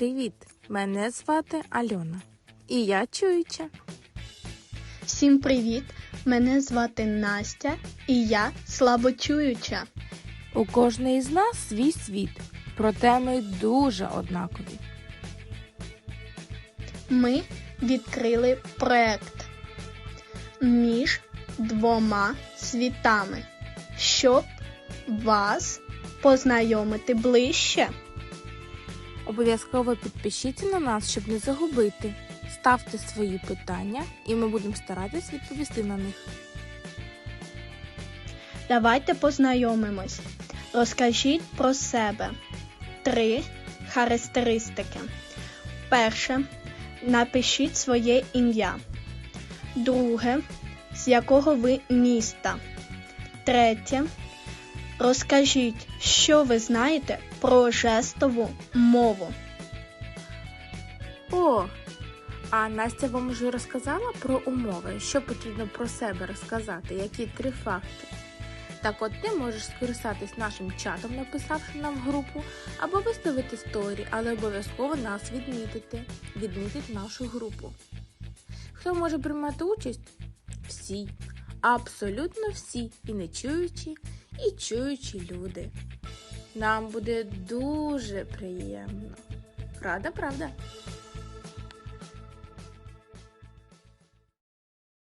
Привіт! Мене звати Альона. І я чуюча. Всім привіт! Мене звати Настя і я слабочуюча. У кожної з нас свій світ, проте ми дуже однакові. Ми відкрили проект між двома світами, щоб вас познайомити ближче. Обов'язково підпишіться на нас, щоб не загубити. Ставте свої питання, і ми будемо старатись відповісти на них. Давайте познайомимось. Розкажіть про себе. Три характеристики. Перше. Напишіть своє ім'я. Друге. З якого ви міста. Третє. Розкажіть, що ви знаєте про жестову мову. О! А Настя вам уже розказала про умови, що потрібно про себе розказати, які три факти. Так от ти можеш скористатись нашим чатом, написавши нам в групу, або виставити сторі, але обов'язково нас відмітити, відмітити нашу групу. Хто може приймати участь? Всі, абсолютно всі, і не чуючі, і чуючі люди. Нам буде дуже приємно. Правда, правда?